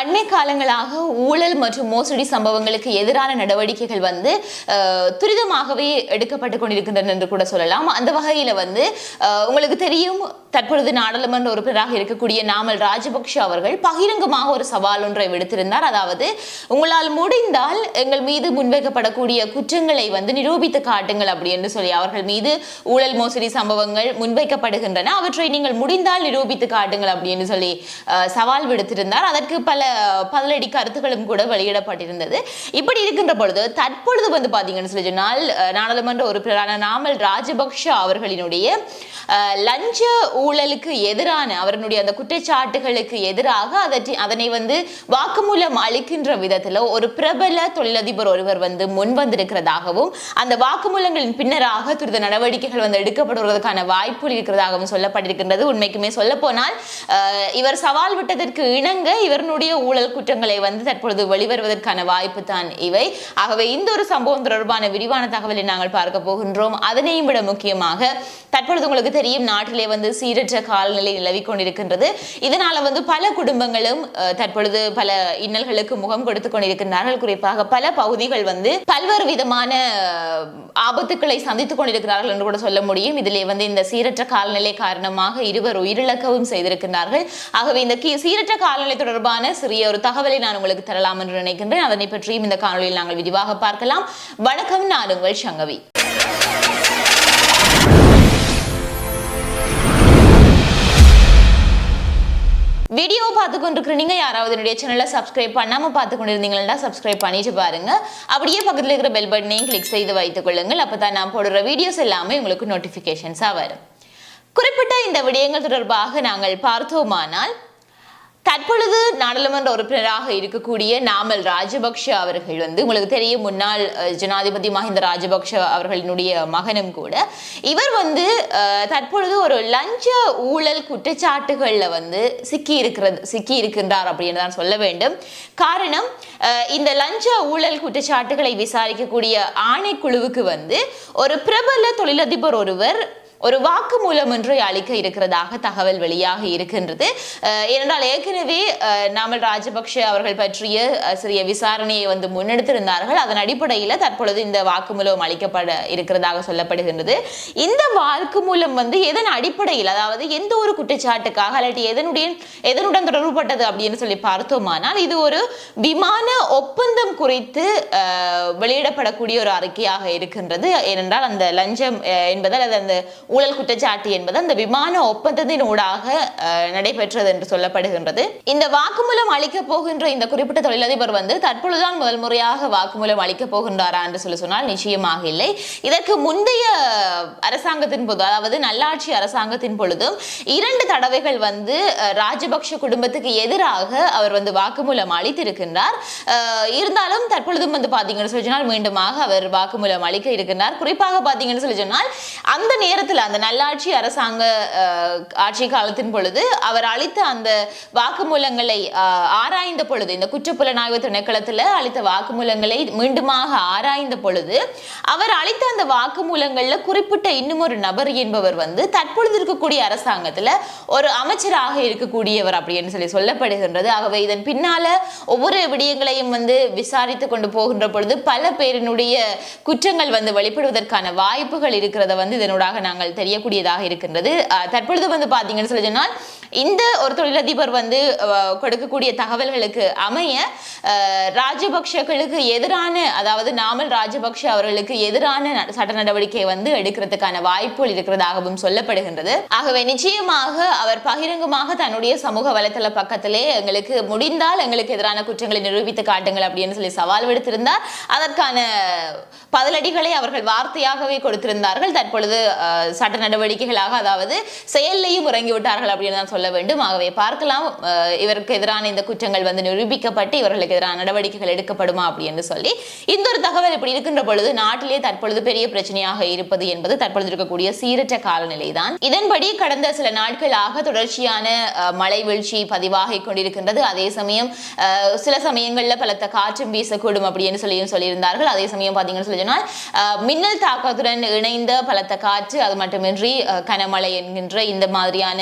அண்மை காலங்களாக ஊழல் மற்றும் மோசடி சம்பவங்களுக்கு எதிரான நடவடிக்கைகள் வந்து துரிதமாகவே எடுக்கப்பட்டு கொண்டிருக்கின்றன என்று கூட சொல்லலாம். அந்த வகையில் வந்து உங்களுக்கு தெரியும் தற்பொழுது நாடாளுமன்ற உறுப்பினராக இருக்கக்கூடிய நாமல் ராஜபக்ஷ அவர்கள் பகிரங்கமாக ஒரு சவால் ஒன்றை விடுத்திருந்தார். அதாவது உங்களால் முடிந்தால் எங்கள் மீது முன்வைக்கப்படக்கூடிய குற்றங்களை வந்து நிரூபித்து காட்டுங்கள் அப்படி என்று சொல்லி அவர்கள் மீது ஊழல் மோசடி சம்பவங்கள் முன்வைக்கப்படுகின்றன. அவற்றை நீங்கள் முடிந்தால் நிரூபித்து காட்டுங்கள் அப்படின்னு சொல்லி சவால் விடுத்திருந்தார். அதற்கு பல பதிலடி கருத்துக்களும் கூட வெளியிடப்பட்டிருந்தது. இப்படி இருக்கின்ற பொழுது தற்பொழுது வந்து பாத்தீங்கன்னு சொல்லி சொன்னால் நாடாளுமன்ற உறுப்பினரான நாமல் ராஜபக்ஷ அவர்களினுடைய லஞ்ச ஊழலுக்கு எதிரான அவருடைய அந்த குற்றச்சாட்டுகளுக்கு எதிராக அதற்கு அதனை வந்து வாக்குமூலம் அளிக்கின்ற விதத்தில் ஒரு பிரபல தொழிலதிபர் ஒருவர் வந்து முன் வந்திருக்கிறதாகவும் அந்த வாக்குமூலங்களின் பின்னராக துரித நடவடிக்கைகள் வந்து எடுக்கப்படுவதற்கான வாய்ப்புகள் இருக்கிறதாகவும் சொல்லப்பட்டிருக்கின்றது. உண்மைக்குமே சொல்ல போனால் இவர் சவால் விட்டதற்கு இணங்க இவருடைய ஊழல் குற்றங்களை வந்து தற்பொழுது வெளிவருவதற்கான வாய்ப்பு தான் இவை. ஆகவே இந்த ஒரு சம்பவம் தொடர்பான விரிவான தகவலை நாங்கள் பார்க்க போகின்றோம். அதனையும் விட முக்கியமாக தற்பொழுது உங்களுக்கு தெரியும் நாட்டிலே வந்து சீரற்ற காலநிலை நிலவிக் கொண்டிருக்கின்றது. இதனால வந்து பல குடும்பங்களும் தற்பொழுது பல இன்னல்களுக்கு முகம் கொடுத்து கொண்டிருக்கின்றார்கள். குறிப்பாக பல பகுதிகள் வந்து பல்வேறு விதமான ஆபத்துக்களை சந்தித்துக் கொண்டிருக்கிறார்கள் என்று கூட சொல்ல முடியும். இதிலே வந்து இந்த சீரற்ற காலநிலை காரணமாக இருவர் உயிரிழக்கவும் செய்திருக்கிறார்கள் ஆகவே இந்த சீரற்ற காலநிலை தொடர்பான சிறிய ஒரு தகவலை நான் உங்களுக்கு தரலாம் என்று நினைக்கின்றேன். அதனை பற்றியும் இந்த காணொலியில் நாங்கள் விரிவாக பார்க்கலாம். வணக்கம் நான் உங்கள் சங்கவி. வீடியோ பார்த்து கொண்டிருக்கிற நீங்க யாராவது என்னுடைய சேனலை சப்ஸ்கிரைப் பண்ணாம பார்த்து கொண்டிருந்தீங்கன்னா சப்ஸ்கிரைப் பண்ணிட்டு பாருங்க. அப்படியே பக்கத்தில் இருக்கிற பெல் பட்டனையும் கிளிக் செய்து வைத்துக் கொள்ளுங்கள். அப்பதான் நான் போடுற வீடியோஸ் எல்லாமே உங்களுக்கு நோட்டிபிகேஷன்ஸா வரும். குறிப்பிட்ட இந்த விடயங்கள் தொடர்பாக நாங்கள் பார்த்தோமானால் தற்பொழுது நாடாளுமன்ற உறுப்பினராக இருக்கக்கூடிய நாமல் ராஜபக்ஷ அவர்கள் வந்து உங்களுக்கு தெரியும் முன்னாள் ஜனாதிபதி மஹிந்த ராஜபக்ஷ அவர்களினுடைய மகனும் கூட. இவர் வந்து தற்பொழுது ஒரு லஞ்ச ஊழல் குற்றச்சாட்டுகளில் வந்து சிக்கி இருக்கிறது சிக்கி இருக்கின்றார் அப்படின்னு தான் சொல்ல வேண்டும். காரணம் இந்த லஞ்ச ஊழல் குற்றச்சாட்டுகளை விசாரிக்கக்கூடிய ஆணைக்குழுவுக்கு வந்து ஒரு பிரபல தொழிலதிபர் ஒருவர் ஒரு வாக்குமூலம் ஒன்றை அளிக்க இருக்கிறதாக தகவல் வெளியாக இருக்கின்றது. ஏனென்றால் ஏற்கனவே அஹ், நாமல் ராஜபக்ஷ அவர்கள் பற்றிய சிறிய விசாரணையை வந்து முன்னெடுத்திருந்தார்கள். அதன் அடிப்படையில் தற்பொழுது இந்த வாக்குமூலம் அளிக்கப்பட இருக்கிறதாக சொல்லப்படுகின்றது. இந்த வாக்குமூலம் வந்து எதன் அடிப்படையில் அதாவது எந்த ஒரு குற்றச்சாட்டுக்காக அல்லது எதனுடைய எதனுடன் தொடர்புபட்டது அப்படின்னு சொல்லி பார்த்தோமானால் இது ஒரு விமான ஒப்பந்தம் குறித்து வெளியிடப்படக்கூடிய ஒரு அறிக்கையாக இருக்கின்றது. ஏனென்றால் அந்த லஞ்சம் என்பதால் அது அந்த ஊழல் குற்றச்சாட்டு என்பது அந்த விமான ஒப்பந்தத்தின் ஊடாக நடைபெற்றது என்று சொல்லப்படுகின்றது. இந்த வாக்குமூலம் அளிக்க போகின்ற இந்த குறிப்பிட்ட தொழிலதிபர் வந்து தற்பொழுதுதான் முதல் முறையாக வாக்குமூலம் அளிக்க போகின்றாரா என்று சொல்லி சொன்னால் நிச்சயமாக இல்லை. இதற்கு முந்தைய அரசாங்கத்தின் போது அதாவது நல்லாட்சி அரசாங்கத்தின் பொழுதும் இரண்டு தடவைகள் வந்து அஹ், ராஜபக்ஷ குடும்பத்துக்கு எதிராக அவர் வந்து வாக்குமூலம் அளித்திருக்கின்றார். இருந்தாலும் தற்பொழுதும் வந்து பாத்தீங்கன்னு சொல்லி சொன்னால் மீண்டுமாக அவர் வாக்குமூலம் அளிக்க இருக்கின்றார். குறிப்பாக பாத்தீங்கன்னு சொல்லி சொன்னால் அந்த நேரத்தில் அந்த நல்லாட்சி அரசாங்க ஆட்சி காலத்தின் பொழுது அவர் அளித்த அந்த வாக்குமூலங்களை ஆராய்ந்த பொழுது இந்த குற்றப்புலனாய்வு திணைக்களத்தில் அளித்த வாக்குமூலங்களை மீண்டுமாக ஆராய்ந்த பொழுது அவர் அளித்த அந்த வாக்குமூலங்கள்ல குறிப்பிட்ட இன்னும் ஒரு நபர் என்பவர் வந்து தற்பொழுது இருக்கக்கூடிய அரசாங்கத்துல ஒரு அமைச்சராக இருக்கக்கூடியவர் அப்படின்னு சொல்லி சொல்லப்படுகின்றது. ஆகவே இதன் பின்னால ஒவ்வொரு விடயங்களையும் வந்து விசாரித்து கொண்டு போகின்ற பொழுது பல பேரினுடைய குற்றங்கள் வந்து வெளிப்படுவதற்கான வாய்ப்புகள் இருக்கிறத வந்து இதனூடாக நாங்கள் தெரியக்கூடியதாக இருக்கின்றது. தற்பொழுது வந்து பார்த்தீங்கன்னு சொல்லி சொன்னால் இந்த ஒரு தொழிலதிபர் வந்து கொடுக்கக்கூடிய தகவல்களுக்கு அமைய அஹ், ராஜபக்ஷகளுக்கு எதிரான அதாவது நாமல் ராஜபக்ஷ அவர்களுக்கு எதிரான சட்ட நடவடிக்கை வந்து எடுக்கிறதுக்கான வாய்ப்புகள் இருக்கிறதாகவும் சொல்லப்படுகின்றது. ஆகவே நிச்சயமாக அவர் பகிரங்கமாக தன்னுடைய சமூக வலைத்தள பக்கத்திலே எங்களுக்கு முடிந்தால் எங்களுக்கு எதிரான குற்றங்களை நிரூபித்து காட்டுங்கள் அப்படின்னு சொல்லி சவால் விடுத்திருந்தார். அதற்கான பதிலடிகளை அவர்கள் வார்த்தையாகவே கொடுத்திருந்தார்கள். தற்பொழுது சட்ட நடவடிக்கைகளாக அதாவது செயல்லையும் இறங்கிவிட்டார்கள் அப்படின்னு தான் சொல்ல வேண்டும். ஆகவே பார்க்கலாம் இவருக்கு எதிரான இந்த குற்றங்கள் வந்து நிரூபிக்கப்பட்டு இவர்களுக்கு எதிரான நடவடிக்கைகள் எடுக்கப்படுமா அப்படின்னு சொல்லி இந்த ஒரு தகவல் இப்படி இருக்கின்ற பொழுது நாட்டிலே தற்பொழுது பெரிய பிரச்சனையாக இருப்பது என்பது தற்பொழுது இருக்கக்கூடிய சீரற்ற காலநிலை தான் இதன்படி கடந்த சில நாட்களாக தொடர்ச்சியான மழை வீழ்ச்சி பதிவாகிக் கொண்டிருக்கின்றது. அதே சமயம் சில சமயங்களில் பலத்த காற்றும் வீசக்கூடும் அப்படின்னு சொல்லியும் சொல்லியிருந்தார்கள். அதே சமயம் பார்த்தீங்கன்னு சொல்லி சொன்னால் மின்னல் தாக்கத்துடன் இணைந்த பலத்த காற்று அது மட்டுமின்றி கனமழை என்கின்ற இந்த மாதிரியான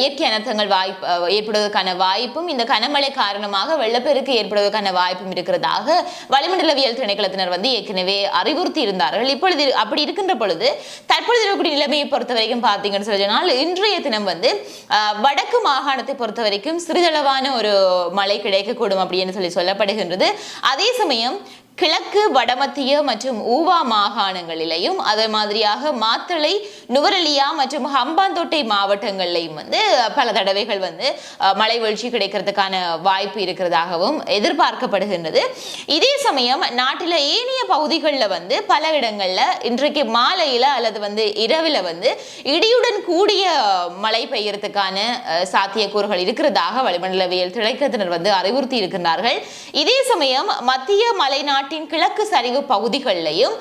இயற்கை அனர்த்தங்கள் வாய்ப்பு ஏற்படுவதற்கான வாய்ப்பும் இந்த கனமழை காரணமாக வெள்ளப்பெருக்கு ஏற்படுவதற்கான வாய்ப்பும் இருக்கிறதாக வளிமண்டலவியல் திணைக்களத்தினர் வந்து ஏற்கனவே அறிவுறுத்தி இருந்தார்கள் இப்பொழுது அப்படி இருக்கின்ற பொழுது தற்பொழுது இருக்கக்கூடிய நிலைமையை பொறுத்த வரைக்கும் பார்த்தீங்கன்னு சொல்லி சொன்னால் இன்றைய தினம் வந்து வடக்கு மாகாணத்தை பொறுத்த வரைக்கும் சிறிதளவான ஒரு மழை கிடைக்கக்கூடும் அப்படின்னு சொல்லி சொல்லப்படுகின்றது. அதே சமயம் கிழக்கு வடமத்திய மற்றும் ஊவா மாகாணங்களிலையும் அதே மாதிரியாக மாத்தளை நுவரலியா மற்றும் ஹம்பாந்தோட்டை மாவட்டங்களிலையும் வந்து பல தடவைகள் வந்து மழை வீழ்ச்சி கிடைக்கிறதுக்கான வாய்ப்பு இருக்கிறதாகவும் எதிர்பார்க்கப்படுகின்றது. இதே சமயம் நாட்டில் ஏனைய பகுதிகளில் வந்து பல இடங்களில் இன்றைக்கு மாலையில் அல்லது வந்து இரவில் வந்து இடியுடன் கூடிய மழை பெய்யறதுக்கான சாத்தியக்கூறுகள் இருக்கிறதாக வளிமண்டலவியல் திணைக்களத்தினர் வந்து அறிவுறுத்தி இருக்கின்றார்கள் இதே சமயம் மத்திய மலைநாடு நாட்டின் கிழக்கு சரிவு பகுதிகளிலையும்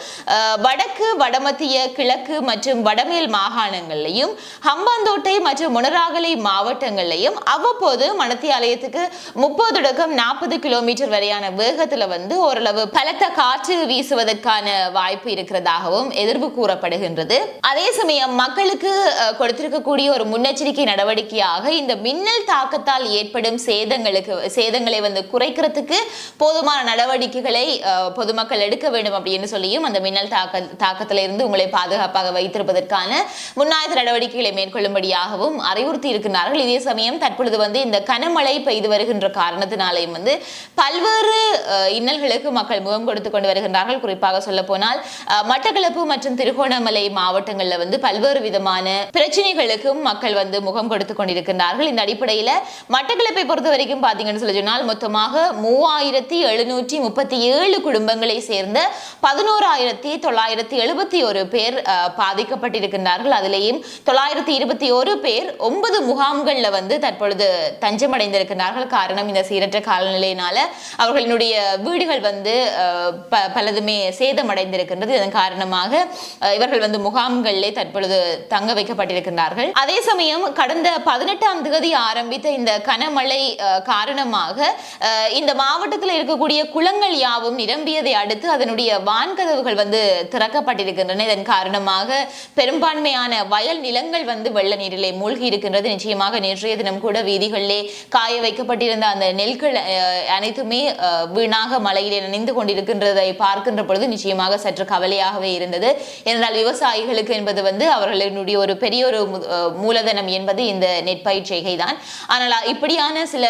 வடக்கு வடமத்திய கிழக்கு மற்றும் வடமேல் மாகாணங்களிலையும் ஹம்பாந்தோட்டை மற்றும் முனராகலை மாவட்டங்களிலையும் அவ்வப்போது மணத்தியாலயத்துக்கு முப்பது தொடக்கம் நாற்பது கிலோமீட்டர் வரையான வேகத்தில் வந்து ஓரளவு பலத்த காற்று வீசுவதற்கான வாய்ப்பு இருக்கிறதாகவும் எதிர்ப்பு கூறப்படுகின்றது. அதே சமயம் மக்களுக்கு கொடுத்திருக்கக்கூடிய ஒரு முன்னெச்சரிக்கை நடவடிக்கையாக இந்த மின்னல் தாக்கத்தால் ஏற்படும் சேதங்களுக்கு சேதங்களை வந்து குறைக்கிறதுக்கு போதுமான நடவடிக்கைகளை பொதுமக்கள் எடுக்க வேண்டும் அப்படின்னு சொல்லியும் அந்த மின்னல் தாக்க தாக்கத்திலிருந்து இருந்து உங்களை பாதுகாப்பாக வைத்திருப்பதற்கான முன்னாயத்த நடவடிக்கைகளை மேற்கொள்ளும்படியாகவும் அறிவுறுத்தி இருக்கின்றார்கள். இதே சமயம் தற்பொழுது வந்து இந்த கனமழை பெய்து வருகின்ற காரணத்தினாலையும் வந்து பல்வேறு இன்னல்களுக்கு மக்கள் முகம் கொடுத்து கொண்டு வருகின்றார்கள். குறிப்பாக சொல்ல போனால் மட்டக்களப்பு மற்றும் திருகோணமலை மாவட்டங்களில் வந்து பல்வேறு விதமான பிரச்சனைகளுக்கும் மக்கள் வந்து முகம் கொடுத்து கொண்டிருக்கின்றார்கள். இந்த அடிப்படையில் மட்டக்களப்பை பொறுத்த வரைக்கும் பார்த்தீங்கன்னு சொல்லி சொன்னால் மொத்தமாக மூவாயிரத்தி எழுநூற்றி முப்பத்தி ஏழு குடும்பங்களை சேர்ந்த பதினோராயிரத்தி தொள்ளாயிரத்தி எழுபத்தி ஒரு பேர் பாதிக்கப்பட்டிருக்கின்றார்கள். அதிலேயும் தொள்ளாயிரத்தி இருபத்தி ஒரு பேர் ஒன்பது முகாம்களில் வந்து தற்பொழுது தஞ்சமடைந்திருக்கிறார்கள் காரணம் இந்த சீரற்ற காலநிலையினால அவர்களினுடைய வீடுகள் வந்து பலதுமே சேதமடைந்திருக்கின்றது. இதன் காரணமாக இவர்கள் வந்து முகாம்களிலே தற்பொழுது தங்க வைக்கப்பட்டிருக்கின்றார்கள். அதே சமயம் கடந்த பதினெட்டாம் தேதி ஆரம்பித்த இந்த கனமழை காரணமாக இந்த மாவட்டத்தில் இருக்கக்கூடிய குளங்கள் யாவும் நிரம்பியதை அடுத்து அதனுடைய வான்கதவுகள் வந்து திறக்கப்பட்டிருக்கின்றன. இதன் காரணமாக பெரும்பான்மையான வயல் நிலங்கள் வந்து வெள்ள நீரிலே மூழ்கி இருக்கின்றது. நிச்சயமாக நேற்றைய தினம் கூட வீதிகளிலே காய வைக்கப்பட்டிருந்த அந்த நெல்கள் அனைத்துமே வீணாக மழையிலே நினைந்து கொண்டிருக்கின்றதை பார்க்கின்ற பொழுது நிச்சயமாக சற்று கவலையாகவே இருந்தது. என்றால் விவசாயிகளுக்கு என்பது வந்து அவர்களுடைய ஒரு பெரிய ஒரு மூலதனம் என்பது இந்த நெற்பயிர் செய்கை தான் ஆனால் இப்படியான சில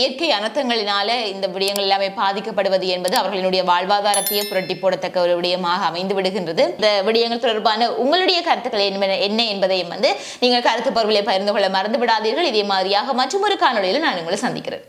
இயற்கை அனர்த்தங்களினால இந்த விடயங்கள் எல்லாமே பாதிக்கப்படுவது என்பது அவர்களுடைய வாழ்வாதாரத்தையே புரட்டி போடத்தக்க ஒரு விடயமாக அமைந்து விடுகின்றது. இந்த விடயங்கள் தொடர்பான உங்களுடைய கருத்துக்கள் என்ன- என்ன என்பதையும் வந்து நீங்கள் கருத்து பொருளை பகிர்ந்து கொள்ள மறந்து விடாதீர்கள். இதே மாதிரியாக மற்றும் ஒரு காணொலியில் நான் உங்களை சந்திக்கிறேன்.